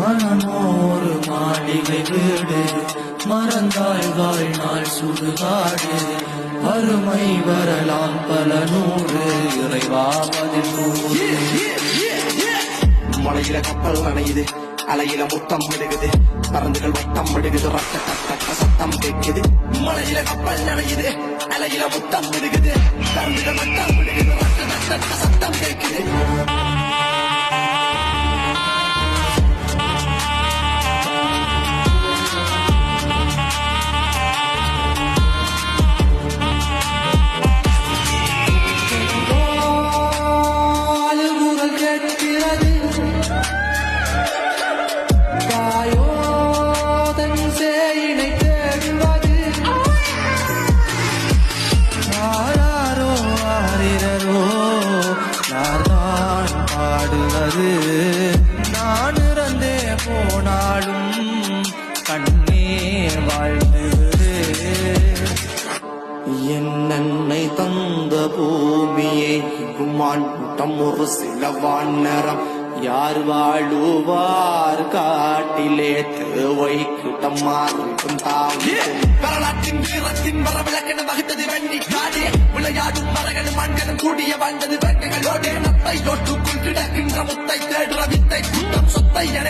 மனமோரு மாளிகை வீடு மறந்தாய் வாழ்நாள் சுடுகாடு. வறுமை வரலாம் பல நூறு இறைவா பதில் மலையில கப்பல் நனையுது அலையில முத்தம் விடுகுது பறந்துகள் வட்டம் விடுகுது ரத்த கட்ட சத்தம் கேட்குது. மலையில கப்பல் நனையுது அலையில முத்தம் விடுகுது பறந்துகள் வட்டம் பாடுவது நான் இறந்தே போனாலும் கண்ணே வாழ்ந்துவிடு என் நன்மை தந்த பூமியை கும்மான் கூட்டம் ஒரு சில வானரம் யார் வாழுவார் காட்டிலே தேவை கூட்டம் மாறும் வரலாற்றின் வீரத்தின் வரவிளக்கென வகுத்தது வெண்ணி. காடே விளையாடும் மரங்களும் மண்களும் கூடிய வாழ்ந்தது வெண்கைகளோடு நத்தை தொட்டுக்குள் கிடக்கின்ற முத்தை தேடுற வித்தை கூட்டம் சொத்தை என